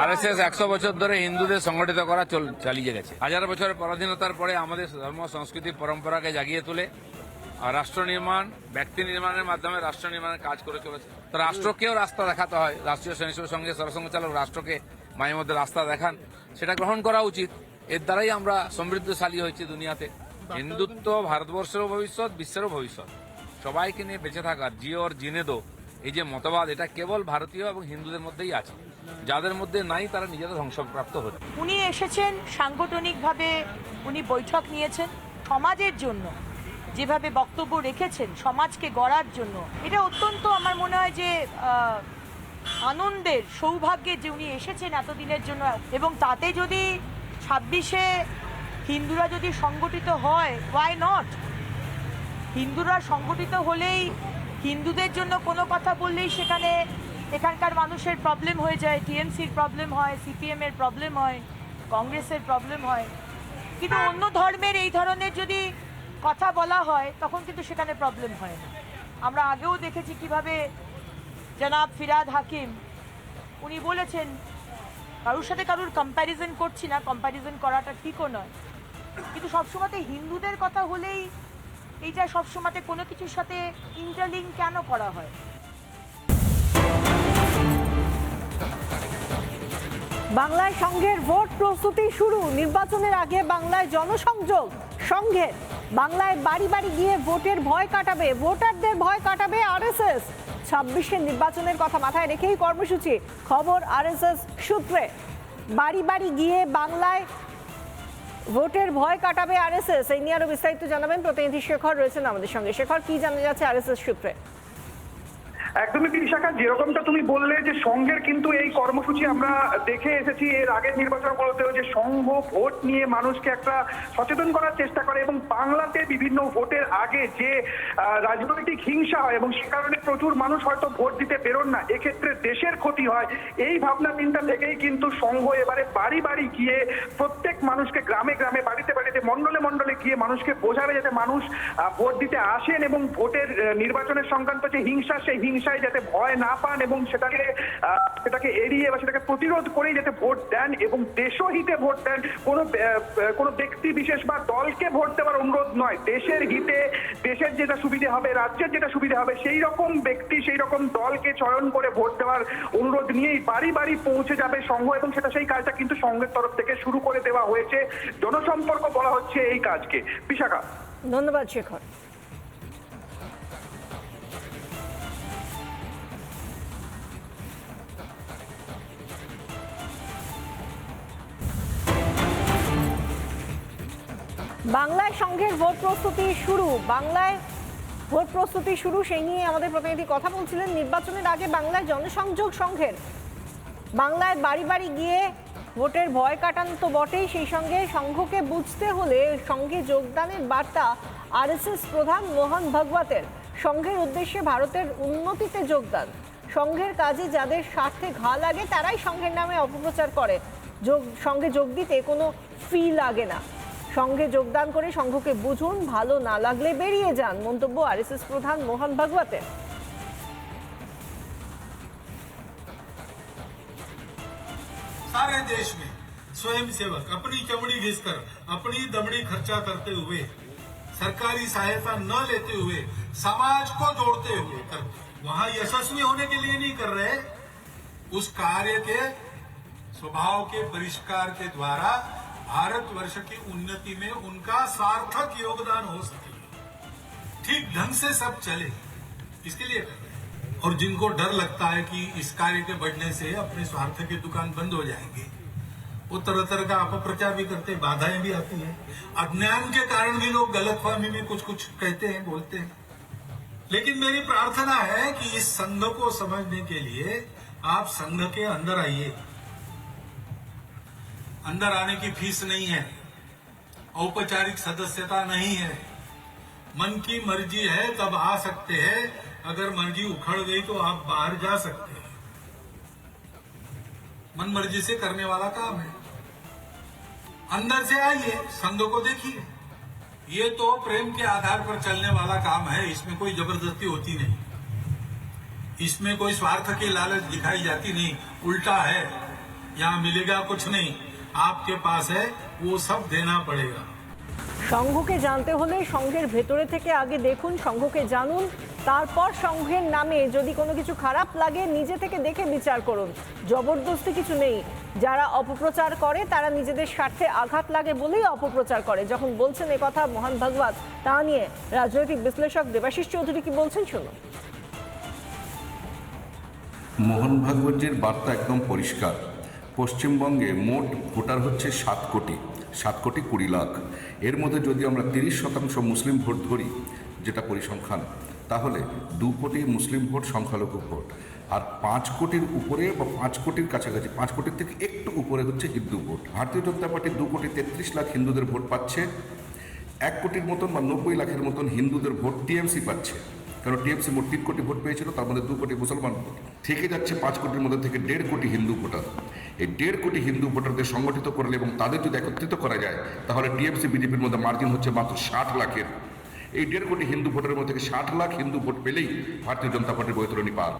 RSS একশো বছর ধরে হিন্দুদের সংগঠিত করা চল- চালিয়ে গেছে। হাজার বছরের পরাধীনতার পরে আমাদের ধর্ম, সংস্কৃতি, পরম্পরাকে জাগিয়ে তুলে আর রাষ্ট্র নির্মাণ, ব্যক্তি নির্মাণের মাধ্যমে রাষ্ট্র নির্মাণের কাজ করে চলেছে। তো রাষ্ট্রকেও রাস্তা দেখাতে হয়। রাষ্ট্রীয় স্বয়ংসেবক সঙ্গে সরসংঘ চালক রাষ্ট্রকে মাঝে মধ্যে রাস্তা দেখান, সেটা গ্রহণ করা উচিত। এর দ্বারাই আমরা সমৃদ্ধশালী হয়েছি দুনিয়াতে। হিন্দুত্ব ভারতবর্ষেরও ভবিষ্যৎ, বিশ্বেরও ভবিষ্যৎ। সবাইকে নিয়ে বেঁচে থাকার জিওর জিনেদো, এই যে মতবাদ, এটা কেবল ভারতীয় এবং হিন্দুদের মধ্যেই আছে। যাদের মধ্যে নাই, তারা নিজেরা ধ্বংসপ্রাপ্ত হচ্ছে। উনি এসেছেন, সাংগঠনিকভাবে উনি বৈঠক নিয়েছেন। সমাজের জন্য যেভাবে বক্তব্য রেখেছেন, সমাজকে গড়ার জন্য, এটা অত্যন্ত আমার মনে হয় যে আনন্দের সৌভাগ্যে যে উনি এসেছেন এতদিনের জন্য। এবং তাতে যদি ছাব্বিশে হিন্দুরা যদি সংগঠিত হয় ওয়াই নট হিন্দুরা সংগঠিত হলেই হিন্দুদের জন্য কোনো কথা বললেই সেখানে এখানকার মানুষের প্রবলেম হয়ে যায়, টিএমসির প্রবলেম হয়, সিপিএম এর প্রবলেম হয়, কংগ্রেসের প্রবলেম হয়। কিন্তু অন্য ধর্মের এই ধরনের যদি কথা বলা হয়, তখন কিন্তু সেখানে প্রবলেম হয় না। আমরা আগেও দেখেছি কীভাবে জনাব ফিরাদ হাকিম, উনি বলেছেন, কারোর সাথে কারোর কম্প্যারিজন করছি না কম্প্যারিজন করাটা ঠিকও নয়। কিন্তু সবসময়তে হিন্দুদের কথা হলেই এইটা সবসময়তে কোনো কিছুর সাথে ইন্টারলিঙ্ক কেন করা হয়? বাংলায় সংঘের ভোট প্রস্তুতি শুরু। নির্বাচনের আগে বাংলায় জনসংযোগ সংঘের বাংলায় বাড়ি বাড়ি গিয়ে ভোটের ভয় কাটাবে, ভোটারদের ভয় কাটাবে আরএসএস। ছাব্বিশের নির্বাচনের কথা মাথায় রেখেই কর্মসূচি, খবর আরএসএস সূত্রে। বাড়ি বাড়ি গিয়ে বাংলায় ভোটের ভয় কাটাবে আরএসএস। এই নিয়ে আরও বিস্তারিত জানাবেন প্রতিনিধি শেখর রয়েছেন আমাদের সঙ্গে। শেখর, কি জানা যাচ্ছে আরএসএস সূত্রে? একদমই বিশাখা যেরকমটা তুমি বললে যে সংঘের কিন্তু এই কর্মসূচি আমরা দেখে এসেছি, এর আগের নির্বাচনগুলোতেও যে সংঘ ভোট নিয়ে মানুষকে একটা সচেতন করার চেষ্টা করে এবং বাংলাতে বিভিন্ন ভোটের আগে যে রাজনৈতিক হিংসা হয় এবং সে কারণে প্রচুর মানুষ হয়তো ভোট দিতে বেরোন না, এক্ষেত্রে দেশের ক্ষতি হয়। এই ভাবনা চিন্তা থেকেই কিন্তু সংঘ এবারে বাড়ি বাড়ি গিয়ে প্রত্যেক মানুষকে গ্রামে গ্রামে, বাড়িতে বাড়িতে মন্ডলে গিয়ে মানুষকে বোঝাবে যাতে মানুষ ভোট দিতে আসেন এবং ভোটের নির্বাচনের সংক্রান্ত যে হিংসা, সেই হিংসায় যাতে ভয় না পান এবং সেটাকে সেটাকে এড়িয়ে বা সেটাকে প্রতিরোধ করেই যাতে ভোট দেন এবং দেশহিতে ভোট দেন, কোনো কোনো ব্যক্তি বিশেষ বা দলকে ভোট দেওয়ার অনুরোধ নয়। দেশের হিতে, দেশের যেটা সুবিধে হবে, রাজ্যের যেটা সুবিধা হবে, সেই রকম ব্যক্তি, সেই রকম দলকে চয়ন করে ভোট দেওয়ার অনুরোধ নিয়েই বাড়ি বাড়ি পৌঁছে যাবে সংঘ এবং সেটা সেই কাজটা কিন্তু সংঘের তরফ থেকে শুরু করে দেওয়া হয়েছে। জনসম্পর্ক বলা হচ্ছে এই কাজকে বিশাখা। ধন্যবাদ, শেখর। বাংলায় সংঘের ভোট প্রস্তুতি শুরু। বাংলায় ভোট প্রস্তুতি শুরু, সেই নিয়ে আমাদের প্রতিনিধি কথা বলছিলেন। নির্বাচনের আগে বাংলায় জনসংযোগ সংঘের। বাংলায় বাড়ি বাড়ি গিয়ে ভোটের ভয় কাটান তো বটেই, সেই সঙ্গে সংঘকে বুঝতে হলে সঙ্গে যোগদানের বার্তা আরএসএস প্রধান মোহন ভাগবতের। সংঘের উদ্দেশ্যে ভারতের উন্নতিতে যোগদান। সংঘের কাজে যাদের স্বার্থে ঘা লাগে, তারাই সংঘের নামে অপপ্রচার করে। যোগ, সঙ্গে যোগ দিতে কোনো ফি লাগে না। সঙ্গে যোগদান করে সংঘকে বুঝুন, ভালো না লাগলে বেরিয়ে যান, মন্তব্য আরএসএস প্রধান মোহন ভাগবতের। सारे देश में स्वयं सेवक अपनी चमड़ी घिसकर, अपनी दमड़ी खर्चा करते हुए, सरकारी सहायता न लेते हुए, समाज को जोड़ते हुए कर वहाँ यशस्वी होने के लिए नहीं कर रहे, उस कार्य के स्वभाव के परिष्कार के द्वारा भारतवर्ष की उन्नति में उनका सार्थक योगदान हो सके। ठीक ढंग से सब चले, इसके लिए कर रहे और जिनको डर लगता है कि इस कार्य के बढ़ने से अपने स्वार्थ की दुकान बंद हो जाएँगे, वो तरह तरह का अपप्रचार भी करते हैं, बाधाएँ भी आती हैं। अज्ञान के कारण भी लोग गलतफहमी में कुछ कुछ कहते हैं, बोलते हैं। लेकिन मेरी प्रार्थना है कि इस संघ को समझने के लिए आप संघ के अंदर आइए। अंदर आने की फ़ीस नहीं है, औपचारिक सदस्यता नहीं है। मन की मर्ज़ी है, तब आ सकते हैं। अगर मर्ज़ी उखड़ गई तो आप बाहर जा सकते हैं। मन मर्ज़ी से करने वाला काम है। अंदर से आइए संघ को देखिए। ये तो प्रेम के आधार पर चलने वाला काम है, इसमें कोई ज़बरदस्ती होती नहीं। इसमें कोई स्वार्थ की लालच दिखाई जाती नहीं, उल्टा है। यहाँ मिलेगा कुछ नहीं। आपके पास है, वो सब देना पड़ेगा। সংঘকে জানতে হলে সংঘের ভেতরে থেকে আগে দেখুন, সংঘকে জানুন, তারপর সংঘের নামে যদি কোনো কিছু খারাপ লাগে, নিজে থেকে দেখে বিচার করুন। জবরদস্তি কিছু নেই। যারা অপপ্রচার করে, তারা নিজেদের স্বার্থে আঘাত লাগে বলেই অপপ্রচার করে। যখন বলছেন কথা মহান ভাগবত তা নিয়ে রাজনৈতিক বিশ্লেষক দেবাশিস চৌধুরী কি বলছেন, শুনুন। মোহন ভাগবতের বার্তা একদম পরিষ্কার। পশ্চিমবঙ্গে মোট ভোটার হচ্ছে সাত কোটি। সাত কোটি কুড়ি লাখ। এর মধ্যে যদি আমরা তিরিশ শতাংশ মুসলিম ভোট ধরি, যেটা পরিসংখ্যান, তাহলে দু কোটি মুসলিম ভোট সংখ্যালঘু ভোট। আর পাঁচ কোটির উপরে বা পাঁচ কোটির কাছাকাছি, পাঁচ কোটির থেকে একটু উপরে হচ্ছে হিন্দু ভোট। ভারতীয় জনতা পার্টি দু কোটি তেত্রিশ লাখ হিন্দুদের ভোট পাচ্ছে। এক কোটির মতন বা নব্বই লাখের মতন হিন্দুদের ভোট টিএমসি পাচ্ছে। কারণ টিএমসি মোট তিন কোটি ভোট পেয়েছিল, তার মধ্যে দু কোটি মুসলমান ভোট। থেকে যাচ্ছে পাঁচ কোটির মধ্যে থেকে দেড় কোটি হিন্দু ভোটার। এই দেড় কোটি হিন্দু ভোটারদের সংগঠিত করলে এবং তাদের যদি একত্রিত করা যায়, তাহলে টিএমসি, বিজেপির মধ্যে মার্জিন হচ্ছে মাত্র ষাট লাখের। এই দেড় কোটি হিন্দু ভোটারের মধ্যে থেকে ষাট লাখ হিন্দু ভোট পেলেই ভারতীয় জনতা পার্টির বৈতরণী পার।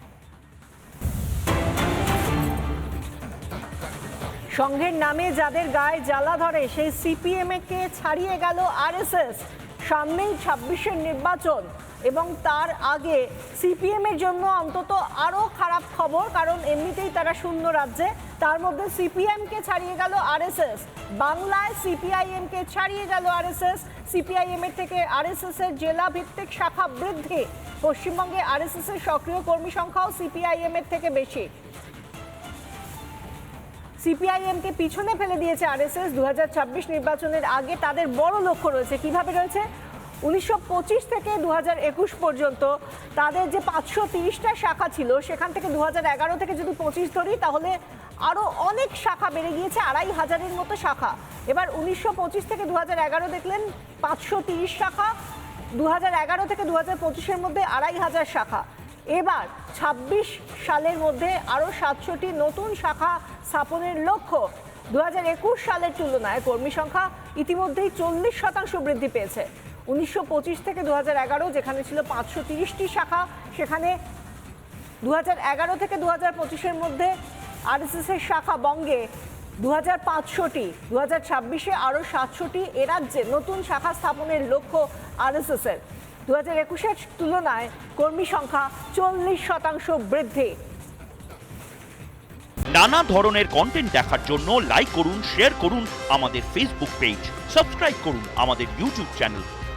সংঘের নামে যাদের গায়ে জ্বালা ধরে, সেই সিপিএম কে ছাড়িয়ে গেল আরএসএস? সামনেই ছাব্বিশের নির্বাচন। এবং তার আগে সিপিএম এর জন্য অন্তত আরও খারাপ খবর, কারণ এমনিতেই তারা শূন্য রাজ্যে। তার মধ্যে সিপিএম কে ছাড়িয়ে গেল আরএসএস। বাংলায় সিপিআইএম কে ছাড়িয়ে গেল আরএসএস। সিপিআইএম এর থেকে আরএসএস এর জেলা ভিত্তিক শাখা বৃদ্ধি। পশ্চিমবঙ্গে আরএসএস এর সক্রিয় কর্মী সংখ্যাও সিপিআইএম এর থেকে বেশি। সিপিআইএমকে পিছনে ফেলে দিয়েছে আরএসএস। দু হাজার ছাব্বিশ নির্বাচনের আগে তাদের বড় লক্ষ্য রয়েছে। কীভাবে রয়েছে? উনিশশো পঁচিশ থেকে দু হাজার একুশ পর্যন্ত তাদের যে পাঁচশো তিরিশটা শাখা ছিল, সেখান থেকে দু হাজার এগারো থেকে যদি পঁচিশ ধরি, তাহলে আরও অনেক শাখা বেড়ে গিয়েছে, আড়াই হাজারের মতো শাখা। এবার উনিশশো পঁচিশ থেকে দু হাজার এগারো দেখলেন পাঁচশো শাখা দু হাজার এগারো থেকে দু পঁচিশের মধ্যে আড়াই হাজার শাখা। এবার ২৬ সালের মধ্যে আরও সাতশোটি নতুন শাখা স্থাপনের লক্ষ্য দু হাজার একুশ সালের তুলনায় কর্মী সংখ্যা ইতিমধ্যেই চল্লিশ শতাংশ বৃদ্ধি পেয়েছে। উনিশশো পঁচিশ থেকে দু হাজার এগারো, যেখানে ছিল পাঁচশো তিরিশটি শাখা, সেখানে দু হাজার এগারো থেকে দু হাজার পঁচিশের মধ্যে আরএসএস এর শাখা বঙ্গে দু হাজার পাঁচশোটি, দু হাজার ছাব্বিশে আরও সাতশোটি এ রাজ্যে নতুন শাখা স্থাপনের লক্ষ্য আরএসএস এর। দু হাজার একুশের তুলনায় কর্মী সংখ্যা চল্লিশ শতাংশ বৃদ্ধি। নানা ধরনের কন্টেন্ট দেখার জন্য লাইক করুন শেয়ার করুন আমাদের ফেসবুক পেজ সাবস্ক্রাইব করুন আমাদের ইউটিউব চ্যানেল